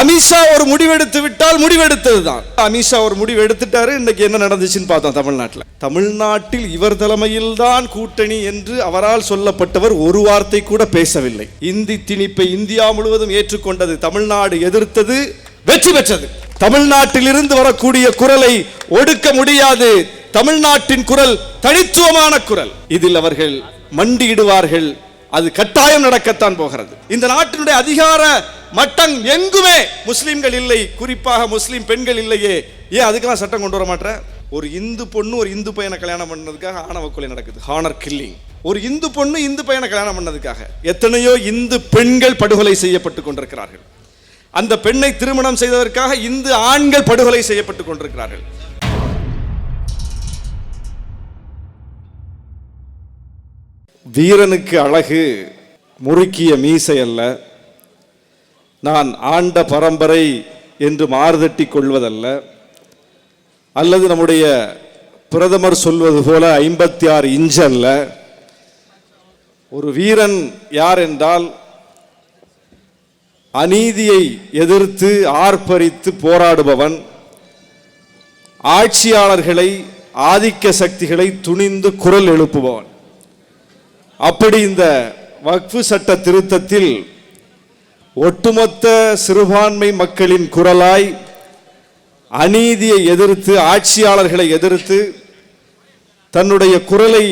அமித்ஷா ஒரு முடிவெடுத்து விட்டால் முடிவெடுத்தது தான் அமித்ஷா ஒரு முடிவு எடுத்துட்டாரு இன்னைக்கு என்ன நடந்துச்சுன்னு பார்த்தோம் தமிழ்நாட்டில். தமிழ்நாட்டில் இவர் தலைமையில் தான் கூட்டணி என்று அவரால் சொல்லப்பட்டவர் ஒரு வார்த்தை கூட பேசவில்லை. இந்தி திணிப்பை இந்தியா முழுவதும் ஏற்றுக்கொண்டது தமிழ்நாடு எதிர்த்தது வெற்றி பெற்றது. தமிழ்நாட்டில் இருந்து வரக்கூடிய குரலை ஒடுக்க முடியாது. தமிழ்நாட்டின் குரல் தனித்துவமான குரல். இதில் அவர்கள் மண்டியிடுவார்கள். அது கட்டாயம் நடக்கத்தான் போகிறது. இந்த நாட்டினுடைய அதிகார மட்டம் எங்குமே முஸ்லீம்கள் இல்லை. குறிப்பாக முஸ்லீம் பெண்கள் இல்லையே. ஏன் அதுக்கெல்லாம் சட்டம் கொண்டு வர மாட்டேற ஒரு இந்து பொண்ணு ஒரு இந்து பையனை கல்யாணம் பண்ணதுக்காக ஆணவ கொலை நடக்குது. ஹானர் கில்லிங் ஒரு இந்து பொண்ணு இந்து பையனை கல்யாணம் பண்ணதுக்காக எத்தனையோ இந்து பெண்கள் படுகொலை செய்யப்பட்டு கொண்டிருக்கிறார்கள். அந்த பெண்ணை திருமணம் செய்ததற்காக இந்து ஆண்கள் படுகொலை செய்யப்பட்டு கொண்டிருக்கிறார்கள். வீரனுக்கு அழகு முறுக்கிய மீசை அல்ல. நான் ஆண்ட பரம்பரை என்று மாறுதட்டி கொள்வதல்ல. அல்லது நம்முடைய பிரதமர் சொல்வது போல ஐம்பத்தி ஆறு இன்ச் அல்ல. ஒரு வீரன் யார் என்றால் அநீதியை எதிர்த்து ஆர்ப்பரித்து போராடுபவன் ஆட்சியாளர்களை ஆதிக்க சக்திகளை துணிந்து குரல் எழுப்புபவன். அப்படி இந்த வக்ஃபு சட்ட திருத்தத்தில் ஒட்டுமொத்த சிறுபான்மை மக்களின் குரலாய் அநீதியை எதிர்த்து ஆட்சியாளர்களை எதிர்த்து தன்னுடைய குரலை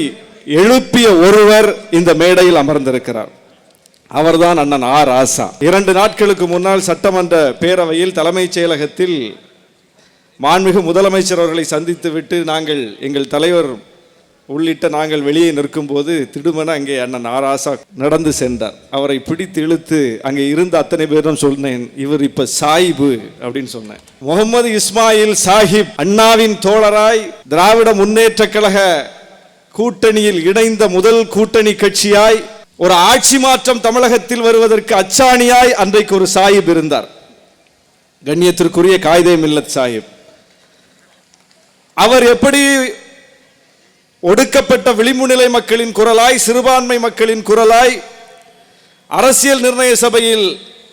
எழுப்பிய ஒருவர் இந்த மேடையில் அமர்ந்திருக்கிறார். அவர்தான் அண்ணன் ஆர் ஆசா. இரண்டு நாட்களுக்கு முன்னால் சட்டமன்ற பேரவையில் தலைமைச் செயலகத்தில் மாண்புமிகு முதலமைச்சர் அவர்களை சந்தித்துவிட்டு நாங்கள் எங்கள் தலைவர் உள்ளிட்ட நாங்கள் வெளியே நிற்கும்போது திடுமென அங்கே அண்ணன் ஆராசா நடந்து சென்றார். அவரை பிடித்து இழுத்து அங்கே இருந்த அத்தனை பேரும் சொன்னேன் இவர் இப்ப சாயிபு அப்படின்னு சொன்னேன். முகமது இஸ்மாயில் சாஹிப் அண்ணாவின் தோழராய் திராவிட முன்னேற்ற கழக கூட்டணியில் இணைந்த முதல் கூட்டணி கட்சியாய் ஒரு ஆட்சி மாற்றம் தமிழகத்தில் வருவதற்கு அச்சாணியாய் அன்றைக்கு ஒரு சாஹிப் இருந்தார். கண்ணியத்திற்குரிய காயிதே மில்லத் சாஹிப். அவர் எப்படி ஒடுக்கப்பட்ட விளிம்புநிலை மக்களின் குரலாய் சிறுபான்மை மக்களின் குரலாய் அரசியல் நிர்ணய சபையில்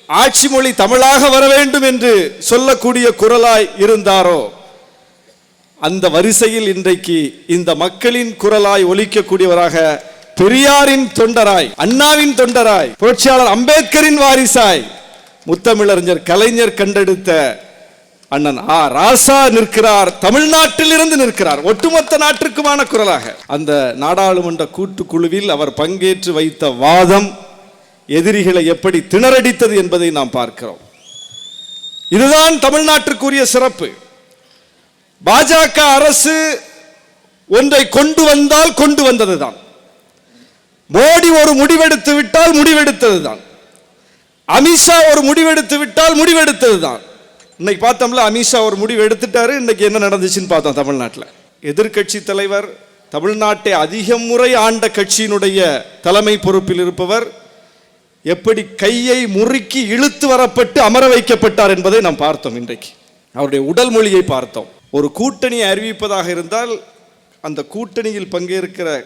ஆட்சி மொழி தமிழாக வர வேண்டும் என்று சொல்லக்கூடிய குரலாய் இருந்தாரோ அந்த வரிசையில் இன்றைக்கு இந்த மக்களின் குரலாய் ஒலிக்கக்கூடியவராக பெரியாரின் தொண்டராய் அண்ணாவின் தொண்டராய் புரட்சியாளர் அம்பேத்கரின் வாரிசாய் முத்தமிழறிஞர் கலைஞர் கண்டெடுத்த அண்ணன் ஆ ராசா நிற்கிறார். தமிழ்நாட்டில் இருந்து நிற்கிறார். ஒட்டுமொத்த நாட்டிற்குமான குரலாக. அந்த நாடாளுமன்ற கூட்டுக்குழுவில் அவர் பங்கேற்று வைத்த வாதம் எதிரிகளை எப்படி திணறடித்தது என்பதை நாம் பார்க்கிறோம். இதுதான் தமிழ்நாட்டிற்குரிய சிறப்பு. பாஜக அரசு ஒன்றை கொண்டு வந்தால் கொண்டு வந்ததுதான். மோடி ஒரு முடிவெடுத்து விட்டால் முடிவெடுத்ததுதான். அமித்ஷா ஒரு முடிவெடுத்து விட்டால் முடிவெடுத்தது தான் இன்னைக்கு பார்த்தோம்ல அமித்ஷா ஒரு முடிவு எடுத்துட்டாரு. இன்னைக்கு என்ன நடந்துச்சுன்னு பார்த்தோம் தமிழ்நாட்டில். எதிர்க்கட்சி தலைவர் தமிழ்நாட்டை அதிக முறை ஆண்ட கட்சியினுடைய தலைமை பொறுப்பில் இருப்பவர் எப்படி கையை முறுக்கி இழுத்து வரப்பட்டு அமர வைக்கப்பட்டார் என்பதை நாம் பார்த்தோம் இன்றைக்கு. அவருடைய உடல் மொழியை பார்த்தோம். ஒரு கூட்டணியை அறிவிப்பதாக இருந்தால் அந்த கூட்டணியில் பங்கேற்கிற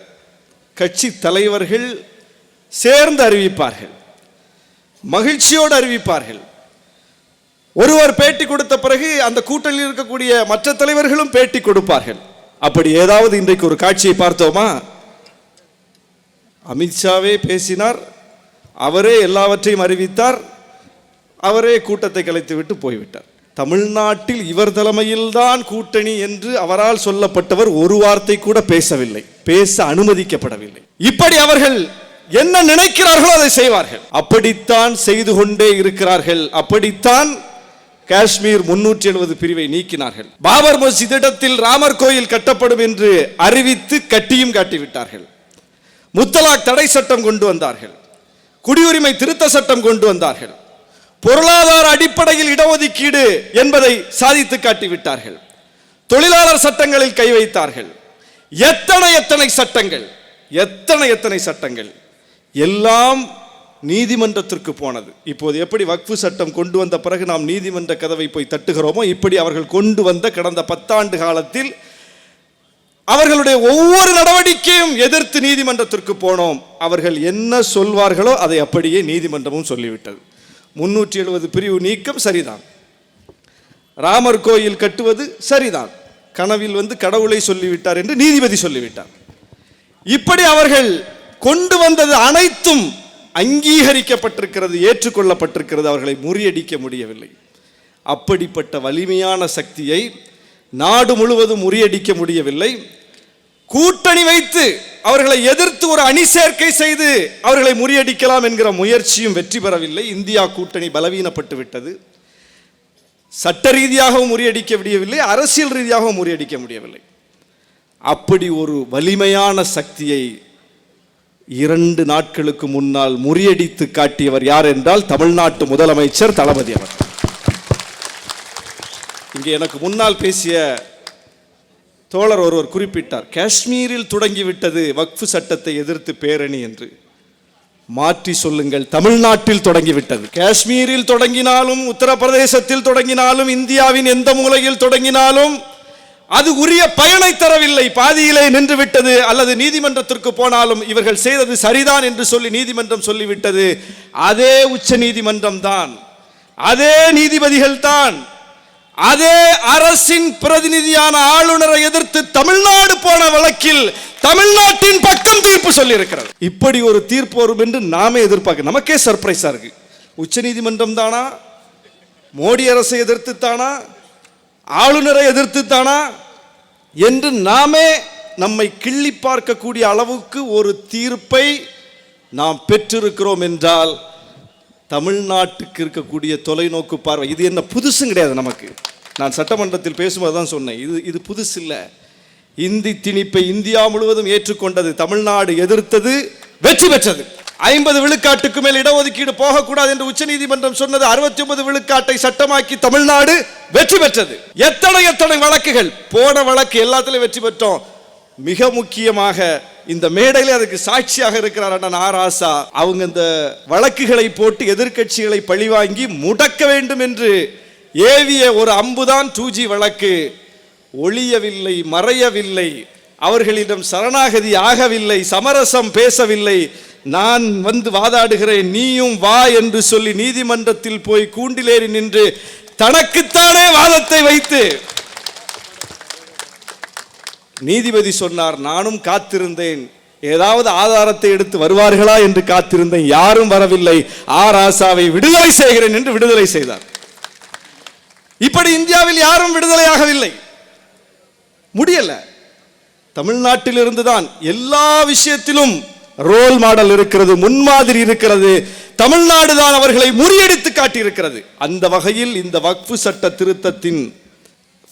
கட்சி தலைவர்கள் சேர்ந்து அறிவிப்பார்கள். மகிழ்ச்சியோடு அறிவிப்பார்கள். ஒருவர் பேட்டி கொடுத்த பிறகு அந்த கூட்டணியில் இருக்கக்கூடிய மற்ற தலைவர்களும் பேட்டி கொடுப்பார்கள். அப்படி ஏதாவது இன்றைக்கு ஒரு காட்சியை பார்த்தோமா? அமித்ஷாவே பேசினார் அவரே எல்லாவற்றையும் அறிவித்தார் அவரே கூட்டத்தை கலைத்து விட்டு போய்விட்டார். தமிழ்நாட்டில் இவர் தலைமையில்தான் கூட்டணி என்று அவரால் சொல்லப்பட்டவர் ஒரு வார்த்தை கூட பேசவில்லை பேச அனுமதிக்கப்படவில்லை. இப்படி அவர்கள் என்ன நினைக்கிறார்களோ அதை செய்வார்கள். அப்படித்தான் செய்து கொண்டே இருக்கிறார்கள் அப்படித்தான் காஷ்மீர் முன்னூற்றி எழுபது பிரிவை நீக்கினார்கள். பாபர் மஸ்ஜித் இடத்தில் ராமர் கோயில் கட்டப்படும் என்று அறிவித்து கட்டியும் காட்டிவிட்டார்கள். முத்தலாக் தடை சட்டம் கொண்டு வந்தார்கள். குடியுரிமை திருத்த சட்டம் கொண்டு வந்தார்கள். பொருளாதார அடிப்படையில் இடஒதுக்கீடு என்பதை சாதித்து காட்டிவிட்டார்கள். தொழிலாளர் சட்டங்களில் கை வைத்தார்கள். எத்தனை எத்தனை சட்டங்கள்? எத்தனை எத்தனை சட்டங்கள்? எல்லாம் நீதிமன்றத்திற்கு போனது. இப்போது எப்படி வக்ஃபு சட்டம் கொண்டு வந்த பிறகு நாம் நீதிமன்ற கதவை போய் தட்டுகிறோமோ இப்படி அவர்கள் கொண்டு வந்த கடந்த பத்தாண்டு காலத்தில் அவர்களுடைய ஒவ்வொரு நடவடிக்கையும் எதிர்த்து நீதிமன்றத்திற்கு போனோம். அவர்கள் என்ன சொல்வார்களோ அதை அப்படியே நீதிமன்றமும் சொல்லிவிட்டது. முன்னூற்றி எழுபது பிரிவு நீக்கம் சரிதான். ராமர் கோயில் கட்டுவது சரிதான். கனவில் வந்து கடவுளை சொல்லிவிட்டார் என்று நீதிபதி சொல்லிவிட்டார். இப்படி அவர்கள் கொண்டு வந்தது அனைத்தும் அங்கீகரிக்கப்பட்டிருக்கிறது ஏற்றுக்கொள்ளப்பட்டிருக்கிறது அவர்களை முறியடிக்க முடியவில்லை. அப்படிப்பட்ட வலிமையான சக்தியை நாடு முழுவதும் முறியடிக்க முடியவில்லை. கூட்டணி வைத்து அவர்களை எதிர்த்து ஒரு அணி சேர்க்கை செய்து அவர்களை முறியடிக்கலாம் என்கிற முயற்சியும் வெற்றி பெறவில்லை. இந்தியா கூட்டணி பலவீனப்பட்டு விட்டது. சட்ட ரீதியாகவும் முறியடிக்க முடியவில்லை அரசியல் ரீதியாகவும் முறியடிக்க முடியவில்லை. அப்படி ஒரு வலிமையான சக்தியை இரண்டு நாட்களுக்கு முன்னால் முறியடித்து காட்டியவர் யார் என்றால் தமிழ்நாட்டு முதலமைச்சர் தளபதி அவர். இங்கே எனக்கு முன்னால் பேசிய தோழர் ஒருவர் குறிப்பிட்டார் காஷ்மீரில் தொடங்கிவிட்டது வக்ஃபு சட்டத்தை எதிர்த்து பேரணி என்று. மாற்றி சொல்லுங்கள் தமிழ்நாட்டில் தொடங்கிவிட்டது. காஷ்மீரில் தொடங்கினாலும் உத்தரப்பிரதேசத்தில் தொடங்கினாலும் இந்தியாவின் எந்த மூலையில் தொடங்கினாலும் அது உரிய பயனை தரவில்லை. பாதியிலே நின்று விட்டது அல்லது நீதிமன்றத்திற்கு போனாலும் இவர்கள் செய்தது சரிதான் என்று சொல்லி நீதிமன்றம் சொல்லிவிட்டது. அதே உச்ச நீதிமன்றம் தான். அதே நீதிபதிகள் தான். அதே அரசின் பிரதிநிதியான ஆளுநரை எதிர்த்து தமிழ்நாடு போன வழக்கில் தமிழ்நாட்டின் பக்கம் தீர்ப்பு சொல்லி இருக்கிறது இப்படி ஒரு தீர்ப்பு வரும் என்று நாமே எதிர்பார்க்க நமக்கே சர்ப்ரைஸா இருக்கு. உச்ச நீதிமன்றம் தானா? மோடி அரசை எதிர்த்து தானா? ஆளுநரை எதிர்த்து தானா? என்று நாமே நம்மை கிள்ளி பார்க்கக்கூடிய அளவுக்கு ஒரு தீர்ப்பை நாம் பெற்றிருக்கிறோம் என்றால் தமிழ்நாட்டுக்கு இருக்கக்கூடிய தொலைநோக்கு பார்வை இது என்ன புதுசும் கிடையாது நமக்கு. நான் சட்டமன்றத்தில் பேசும்போது தான் சொன்னேன் இது இது புதுசு இல்லை. இந்தி திணிப்பை இந்தியா முழுவதும் ஏற்றுக்கொண்டது தமிழ்நாடு எதிர்த்தது வெற்றி பெற்றது. ஐம்பது விழுக்காட்டுக்கு மேல் இடஒதுக்கீடு போகக்கூடாது என்று உச்சநீதிமன்றம் சொன்னது அறுபத்தி ஒன்பது விழுக்காட்டை சட்டமாக்கி தமிழ்நாடு வெற்றி பெற்றது. எத்தனை எத்தனை வழக்குகள்? போன வழக்கு எல்லாத்திலையும் வெற்றி பெற்றோம். மிக முக்கியமாக இந்த மேடையில் அதுக்கு சாட்சியாக இருக்கிறார் அண்ணன் ஆராசா அவங்க இந்த வழக்குகளை போட்டு எதிர்க்கட்சிகளை பழிவாங்கி முடக்க வேண்டும் என்று ஏவிய ஒரு அம்புதான் டூ ஜி வழக்கு. ஒளியவில்லை மறையவில்லை. அவர்களிடம் சரணாகதி ஆகவில்லை சமரசம் பேசவில்லை. நான் வந்து வாதாடுகிறேன் நீயும் வா என்று சொல்லி நீதிமன்றத்தில் போய் கூண்டிலேறி நின்று தனக்குத்தானே வாதத்தை வைத்து. நீதிபதி சொன்னார் நானும் காத்திருந்தேன். ஏதாவது ஆதாரத்தை எடுத்து வருவார்களா என்று காத்திருந்தேன். யாரும் வரவில்லை. ஆராசாவை விடுதலை செய்கிறேன் என்று விடுதலை செய்தார். இப்படி இந்தியாவில் யாரும் விடுதலையாகவில்லை முடியல. தமிழ்நாட்டிலிருந்து தான் எல்லா விஷயத்திலும் ரோல் மாடல் இருக்கிறது முன்மாதிரி இருக்கிறது தமிழ்நாடு தான் அவர்களை முறியடித்து காட்டியிருக்கிறது. அந்த வகையில் இந்த வக்ஃபு சட்ட திருத்தத்தின்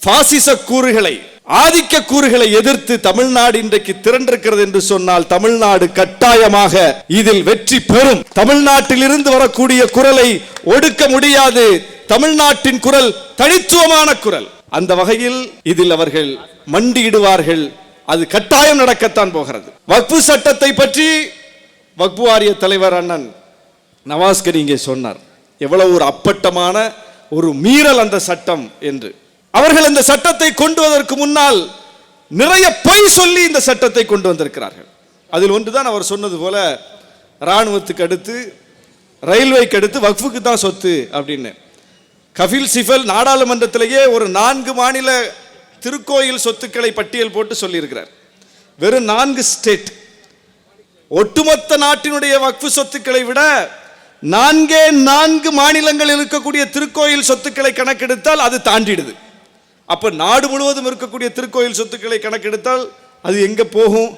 பாசிச கூறுகளை ஆதிக்க கூறுகளை எதிர்த்து தமிழ்நாடு இன்றைக்கு திரண்டிருக்கிறது என்று சொன்னால் தமிழ்நாடு கட்டாயமாக இதில் வெற்றி பெறும். தமிழ்நாட்டில் இருந்து வரக்கூடிய குரலை ஒடுக்க முடியாது. தமிழ்நாட்டின் குரல் தனித்துவமான குரல். அந்த வகையில் இதில் அவர்கள் மண்டியிடுவார்கள். அது கட்டாயம் நடக்கத்தான் போகிறது. வக்பு சட்டத்தை பற்றி வக்பு வாரிய தலைவர் அண்ணன் நவாஸ்கர் இங்கே சொன்னார். எவ்வளவு ஒரு அப்பட்டமான ஒரு மீறல் அந்த சட்டம் என்று. அவர்கள் இந்த சட்டத்தை கொண்டு வதற்கு முன்னால் நிறைய பொய் சொல்லி இந்த சட்டத்தை கொண்டு வந்திருக்கிறார்கள். அதில் ஒன்றுதான் அவர் சொன்னது போல இராணுவத்துக்கு அடுத்து ரயில்வேக்கு அடுத்து வக்ஃபுக்கு தான் சொத்து அப்படின்னு. கபில் சிஃபல் நாடாளுமன்றத்திலேயே ஒரு நான்கு மாநில திருக்கோயில் சொத்துக்களை பட்டியல் போட்டு சொல்லியிருக்கிறார். வெறும் நான்கு ஸ்டேட் ஒட்டுமொத்த நாட்டினுடைய வக்ஃபு சொத்துக்களை விட நான்கே நான்கு மாநிலங்கள் இருக்கக்கூடிய திருக்கோயில் சொத்துக்களை கணக்கெடுத்தால் அது தாண்டிடுது. அப்போ நாடு முழுவதும் இருக்கக்கூடிய திருக்கோயில் சொத்துக்களை கணக்கெடுத்தால் அது எங்கே போகும்?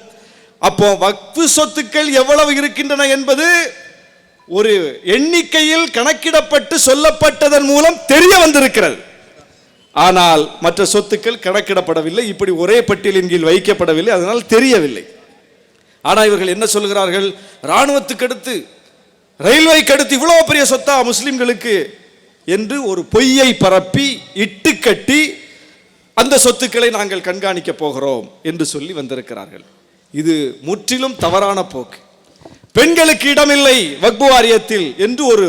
அப்போ வக்ஃபு சொத்துக்கள் எவ்வளவு இருக்கின்றன என்பது ஒரு எண்ணிக்கையில் கணக்கிடப்பட்டு சொல்லப்பட்டதன் மூலம் தெரிய வந்திருக்கிறது. ஆனால் மற்ற சொத்துக்கள் கணக்கிடப்படவில்லை இப்படி ஒரே பட்டியலின் கீழ் வைக்கப்படவில்லை அதனால் தெரியவில்லை. ஆனால் இவர்கள் என்ன சொல்கிறார்கள்? இராணுவத்துக்கு அடுத்து ரயில்வேக்கு அடுத்து இவ்வளோ பெரிய சொத்தா முஸ்லிம்களுக்கு? என்று ஒரு பொய்யை பரப்பி இட்டு கட்டி அந்த சொத்துக்களை நாங்கள் கண்காணிக்க போகிறோம் என்று சொல்லி வந்திருக்கிறார்கள். இது முற்றிலும் தவறான போக்கு. பெண்களுக்கு இடமில்லை வக்பு வாரியத்தில் என்று ஒரு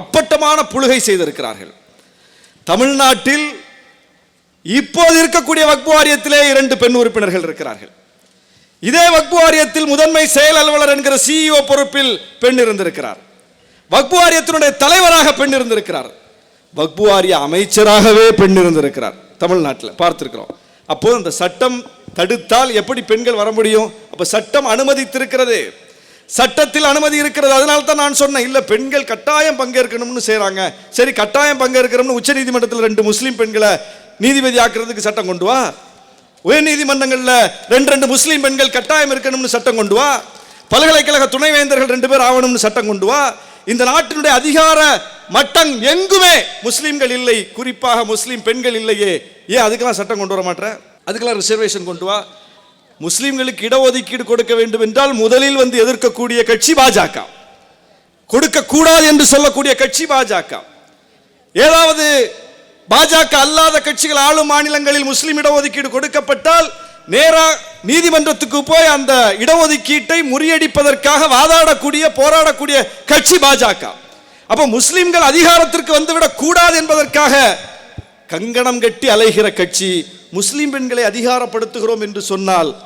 அப்பட்டமான புழுகை செய்திருக்கிறார்கள். தமிழ்நாட்டில் இப்போது இருக்கக்கூடிய வக்பு வாரியத்திலே இரண்டு பெண் உறுப்பினர்கள் இருக்கிறார்கள். இதே வக்பு வாரியத்தில் முதன்மை செயல் அலுவலர் என்கிற சிஇஓ பொறுப்பில் பெண் இருந்திருக்கிறார். வக்பு வாரியத்தினுடைய தலைவராக பெண் இருந்திருக்கிறார். வக்பு வாரிய அமைச்சராகவே பெண் இருந்திருக்கிறார். தமிழ்நாட்டில் பார்த்திருக்கிறோம். அப்போது அந்த சட்டம் தடுத்தால் எப்படி பெண்கள் வர முடியும்? அப்போ சட்டம் அனுமதித்திருக்கிறது. சட்டத்தில் அனுமதி இருக்கிறது. அதனால தான் நான் சொன்னேன். இல்லை பெண்கள் கட்டாயம் பங்கேற்கணும்னு செய்கிறாங்க சரி கட்டாயம் பங்கேற்கணும்னு உச்சநீதிமன்றத்தில் ரெண்டு முஸ்லீம் பெண்களை நீதிபதி ஆக்குறதுக்கு சட்டம் கொண்டு வா. உயர்நீதிமன்றங்களில் ரெண்டு ரெண்டு முஸ்லீம் பெண்கள் கட்டாயம் இருக்கணும்னு சட்டம் கொண்டு வா. பல்கலைக்கழக துணைவேந்தர்கள் ரெண்டு பேர் ஆகணும்னு சட்டம் கொண்டு வா. இந்த நாட்டினுடைய அதிகார மட்டம் எங்குமே முஸ்லீம்கள் இல்லை. குறிப்பாக முஸ்லீம் பெண்கள் இல்லையே. ஏன் அதுக்கெல்லாம் சட்டம் கொண்டு வர மாட்டேன் அதுக்கெல்லாம் ரிசர்வேஷன் கொண்டு வா. முஸ்லீம்களுக்கு இடஒதுக்கீடு கொடுக்க வேண்டும் என்றால் முதலில் வந்து எதிர்க்கக்கூடிய கட்சி பாஜக. கொடுக்க கூடாது என்று சொல்லக்கூடிய கட்சி பாஜக. ஏதாவது பாஜக அல்லாத கட்சிகள் ஆளும் மாநிலங்களில் முஸ்லீம் இடஒதுக்கீடு கொடுக்கப்பட்டால் நேரா நீதிமன்றத்துக்கு போய் அந்த இடஒதுக்கீட்டை முறியடிப்பதற்காக வாதாடக்கூடிய போராடக்கூடிய கட்சி பாஜக. அப்ப முஸ்லிம்கள் அதிகாரத்திற்கு வந்துவிடக் கூடாது என்பதற்காக கங்கணம் கட்டி அலைகிற கட்சி முஸ்லிம் பெண்களை அதிகாரப்படுத்துகிறோம் என்று சொன்னால்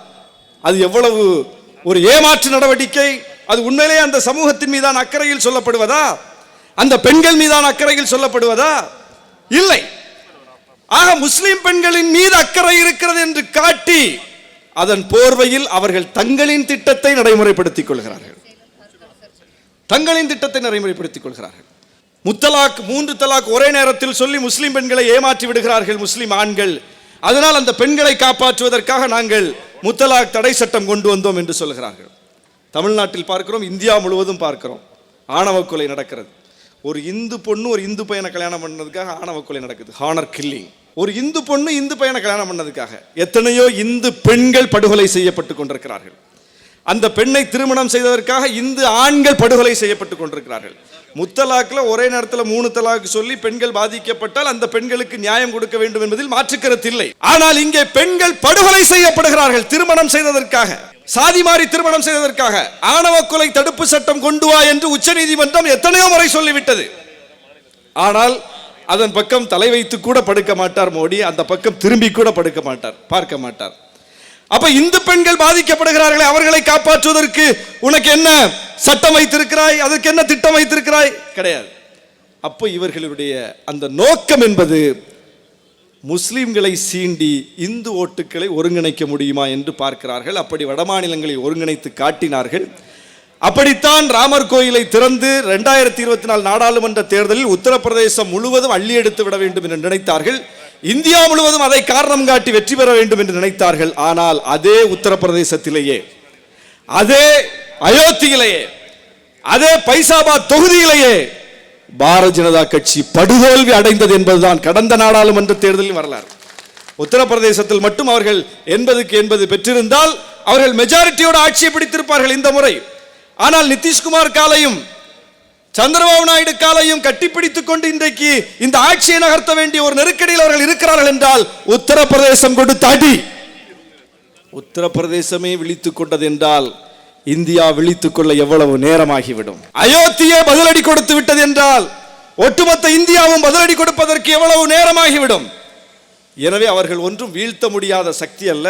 அது எவ்வளவு ஒரு ஏமாற்று நடவடிக்கை? அது உண்மையிலே அந்த சமூகத்தின் மீதான அக்கறையில் சொல்லப்படுவதா? அந்த பெண்கள் மீதான அக்கறையில் சொல்லப்படுவதா? இல்லை. ஆக முஸ்லிம் பெண்களின் மீது அக்கறை இருக்கிறது என்று காட்டி அதன் போர்வையில் அவர்கள் தங்களின் திட்டத்தை நடைமுறைப்படுத்திக் கொள்கிறார்கள். தங்களின் திட்டத்தை நடைமுறைப்படுத்திக் கொள்கிறார்கள். முத்தலாக் மூன்று தலாக் ஒரே நேரத்தில் சொல்லி முஸ்லிம் பெண்களை ஏமாற்றி விடுகிறார்கள் முஸ்லிம் ஆண்கள். அதனால் அந்த பெண்களை காப்பாற்றுவதற்காக நாங்கள் முத்தலாக் தடை சட்டம் கொண்டு வந்தோம் என்று சொல்கிறார்கள். தமிழ்நாட்டில் பார்க்கிறோம் இந்தியா முழுவதும் பார்க்கிறோம். ஆணவ கொலை நடக்கிறது. ஒரு இந்து பொண்ணு ஒரு இந்து பையனை கல்யாணம் பண்ணதுக்காக ஆணவ கொலை நடக்குது. ஹானர் கில்லிங் ஒரு இந்து பொண்ணு இந்து பையனை கல்யாணம் பண்ணதுக்காக எத்தனையோ இந்து பெண்கள் படுகொலை செய்யப்பட்டு கொண்டிருக்கிறார்கள். அந்த பெண்ணை திருமணம் செய்ததற்காக இந்து ஆண்கள் படுகொலை செய்யப்பட்டு கொண்டிருக்கிறார்கள். முத்தலாக்கில் ஒரே நேரத்தில் மூணு தலாக்கு சொல்லி பெண்கள் பாதிக்கப்பட்டால் அந்த பெண்களுக்கு நியாயம் கொடுக்க வேண்டும் என்பதில் மாற்றுக்கருத்து இல்லை. ஆனால் இங்கே பெண்கள் படுகொலை செய்யப்படுகிறார்கள் திருமணம் செய்ததற்காக. சாதி மாறி திருமணம் செய்ததற்காக ஆணவ கொலை தடுப்பு சட்டம் கொண்டு வா என்று உச்சநீதிமன்றம் எத்தனையோ முறை சொல்லிவிட்டது. ஆனால் அதன் பக்கம் தலை வைத்து கூட படுக்க மாட்டார் மோடி அந்த பக்கம் திரும்பி கூட படுக்க மாட்டார் பார்க்க மாட்டார். அப்ப இந்து பெண்கள் பாதிக்கப்படுகிறார்களே அவர்களை காப்பாற்றுவதற்கு உனக்கு என்ன சட்டம் வைத்திருக்கிறாய் அதற்கு என்ன திட்டம் வைத்திருக்கிறாய்? கிடையாது. அப்போ இவர்களுடைய அந்த நோக்கம் என்பது முஸ்லீம்களை சீண்டி இந்து ஓட்டுக்களை ஒருங்கிணைக்க முடியுமா என்று பார்க்கிறார்கள். அப்படி வடமாநிலங்களை ஒருங்கிணைத்து காட்டினார்கள். அப்படித்தான் ராமர் கோயிலை திறந்து ரெண்டாயிரத்தி இருபத்தி நாலு நாடாளுமன்ற தேர்தலில் உத்தரப்பிரதேசம் முழுவதும் அள்ளி எடுத்து விட வேண்டும் என்று நினைத்தார்கள். இந்தியா முழுவதும் அதை காரணம் காட்டி வெற்றி பெற வேண்டும் என்று நினைத்தார்கள். ஆனால் அதே உத்தரப்பிரதேசத்திலேயே அதே அயோத்தியிலேயே அதே பைசாபாத் தொகுதியிலேயே பாரதிய ஜனதா கட்சி படுதோல்வி அடைந்தது என்பதுதான் கடந்த நாடாளுமன்ற தேர்தலில் வரலாறு. உத்தரப்பிரதேசத்தில் மட்டும் அவர்கள் எண்பதுக்கு எண்பது பெற்றிருந்தால் அவர்கள் மெஜாரிட்டியோட ஆட்சியை பிடித்திருப்பார்கள் இந்த முறை. ஆனால் நிதிஷ்குமார் காலையும் சந்திரபாபு நாயுடு காலையும் கட்டிப்பிடித்துக் கொண்டு இன்றைக்கு இந்த ஆட்சியை நகர்த்த வேண்டிய ஒரு நெருக்கடியில் அவர்கள் இருக்கிறார்கள் என்றால் உத்தரப்பிரதேசம் கொடுத்த அடி. உத்தரப்பிரதேசமே விழித்துக் கொண்டது என்றால் இந்தியா விழித்துக் கொள்ள எவ்வளவு நேரமாகிவிடும்? அயோத்தியே பதிலடி கொடுத்து விட்டது என்றால் ஒட்டுமொத்த இந்தியாவும் பதிலடி கொடுப்பதற்கு எவ்வளவு நேரமாகிவிடும்? எனவே அவர்கள் ஒன்றும் வீழ்த்த முடியாத சக்தி அல்ல.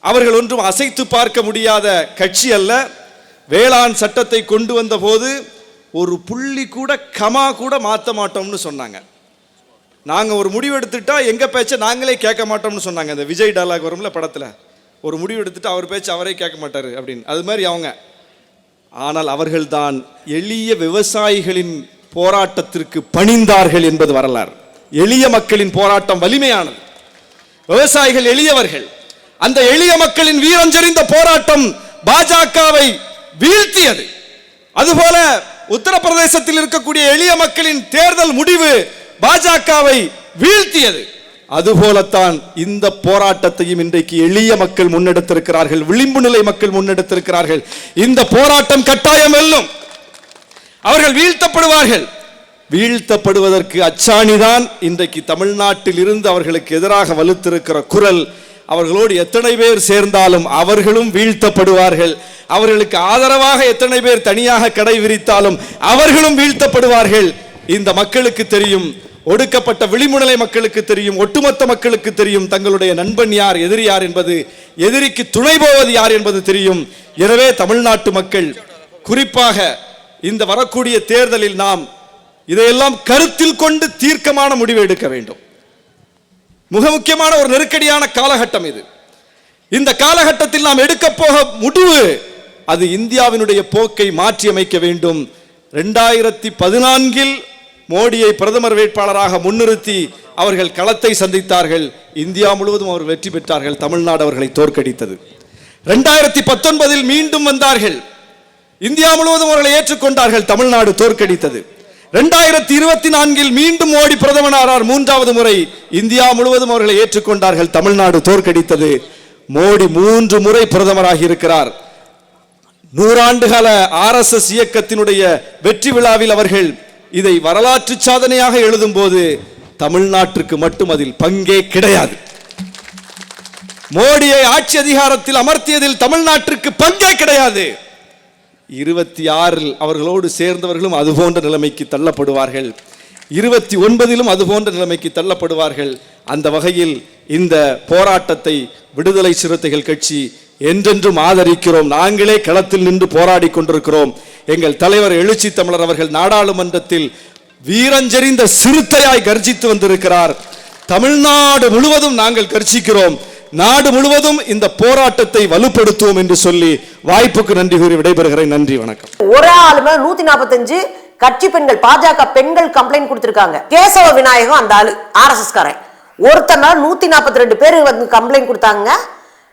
அவர்கள் ஒன்றும் அசைத்து பார்க்க முடியாத கட்சி அல்ல. வேளாண் சட்டத்தை கொண்டு வந்த போது ஒரு புள்ளி கூட கமா கூட மாற்ற மாட்டோம்னு சொன்னாங்க. நாங்கள் ஒரு முடிவு எடுத்துட்டா எங்கள் பேச்சை நாங்களே கேட்க மாட்டோம்னு சொன்னாங்க. அந்த விஜய் டாலாக் வரும்ல படத்தில். ஒரு முடிவு எடுத்துட்டு அவர் பேச்சு அவரே கேட்க மாட்டார் அப்படின்னு. அது மாதிரி அவங்க. ஆனால் அவர்கள்தான் எளிய விவசாயிகளின் போராட்டத்திற்கு பணிந்தார்கள் என்பது வரலாறு. எளிய மக்களின் போராட்டம் வலிமையானது. விவசாயிகள் எளியவர்கள். அந்த எளிய மக்களின் வீரஞ்செறிந்த போராட்டம் பாஜகவை வீழ்த்தியது. அதுபோல உத்தரப்பிரதேசத்தில் இருக்கக்கூடிய எளிய மக்களின் தேர்தல் முடிவு பாஜகவை வீழ்த்தியது. அதுபோலத்தான் இந்த போராட்டத்தையும் இன்றைக்கு எளிய மக்கள் முன்னெடுத்திருக்கிறார்கள் விளிம்பு நிலை மக்கள் முன்னெடுத்திருக்கிறார்கள். இந்த போராட்டம் கட்டாயம் வெல்லும். அவர்கள் வீழ்த்தப்படுவார்கள். வீழ்த்தப்படுவதற்கு அச்சாணிதான் இன்றைக்கு தமிழ்நாட்டில் இருந்து அவர்களுக்கு எதிராக வலுத்திருக்கிற குரல். அவர்களோடு எத்தனை பேர் சேர்ந்தாலும் அவர்களும் வீழ்த்தப்படுவார்கள். அவர்களுக்கு ஆதரவாக எத்தனை பேர் தனியாக கடை விரித்தாலும் அவர்களும் வீழ்த்தப்படுவார்கள். இந்த மக்களுக்கு தெரியும் ஒடுக்கப்பட்ட விளிமுடலை மக்களுக்கு தெரியும் ஒட்டுமொத்த மக்களுக்கு தெரியும் தங்களுடைய நண்பன் யார் எதிரி யார் என்பது எதிரிக்கு துணை போவது யார் என்பது தெரியும். எனவே தமிழ்நாட்டு மக்கள் குறிப்பாக இந்த வரக்கூடிய தேர்தலில் நாம் இதையெல்லாம் கருத்தில் கொண்டு தீர்க்கமான முடிவு எடுக்க வேண்டும். மிக முக்கியமான ஒரு நெருக்கடியான காலகட்டம் இது. இந்த காலகட்டத்தில் நாம் எடுக்க போக முடிவு அது இந்தியாவினுடைய போக்கை மாற்றியமைக்க வேண்டும். ரெண்டாயிரத்தி பதினான்கில் மோடியை பிரதமர் வேட்பாளராக முன்னிறுத்தி அவர்கள் களத்தை சந்தித்தார்கள். இந்தியா முழுவதும் அவர் வெற்றி பெற்றார்கள். தமிழ்நாடு அவர்களை தோற்கடித்தது. ரெண்டாயிரத்தி பத்தொன்பதில் மீண்டும் வந்தார்கள். இந்தியா முழுவதும் அவர்களை ஏற்றுக்கொண்டார்கள். தமிழ்நாடு தோற்கடித்தது. ரெண்டாயிரத்தி இருபத்தி நான்கில் மீண்டும் மோடி பிரதமரானார் மூன்றாவது முறை இந்தியா முழுவதும் அவர்களை ஏற்றுக்கொண்டார்கள். தமிழ்நாடு தோற்கடித்தது. மோடி மூன்று முறை பிரதமராகி இருக்கிறார். நூறாண்டு கால ஆர்எஸ்எஸ் இயக்கத்தினுடைய வெற்றி விழாவில் அவர்கள் இதை வரலாற்று சாதனையாக எழுதும் போது தமிழ்நாட்டிற்கு மட்டும் அதில் பங்கே கிடையாது. மோடியை ஆட்சி அதிகாரத்தில் அமர்த்தியதில் தமிழ்நாட்டிற்கு பங்கே கிடையாது. இருபத்தி ஆறில் அவர்களோடு சேர்ந்தவர்களும் அதுபோன்ற நிலைமைக்கு தள்ளப்படுவார்கள். இருபத்தி ஒன்பதிலும் அதுபோன்ற நிலைமைக்கு தள்ளப்படுவார்கள். அந்த வகையில் இந்த போராட்டத்தை விடுதலை சிறுத்தைகள் கட்சி என்றென்றும் ஆதரிக்கிறோம். நாங்களே களத்தில் நின்று போராடி கொண்டிருக்கிறோம். எங்கள் தலைவர் எழுச்சி தமிழர் அவர்கள் நாடாளுமன்றத்தில் வீரஞ்செறிந்த சிறுத்தையாய் கர்ஜித்து வந்திருக்கிறார். தமிழ்நாடு முழுவதும் நாங்கள் கர்ஜிக்கிறோம். நாடு முழுவதும் இந்த போராட்டத்தை வலுப்படுத்துவோம் என்று சொல்லி வாய்ப்புக்கு நன்றி கூறி விடைபெறுகிறேன். நன்றி வணக்கம். ஒரு ஆளுமே நூத்தி நாற்பத்தஞ்சு கட்சி பெண்கள் பாஜக பெண்கள் கம்ப்ளைண்ட் கொடுத்திருக்காங்க. கேசவ விநாயகம் அந்த ஆளு ஆர்எஸ்எஸ் காரன். ஒருத்தனால நூத்தி நாற்பத்தி ரெண்டு பேர் வந்து கம்ப்ளைண்ட் கொடுத்தாங்க.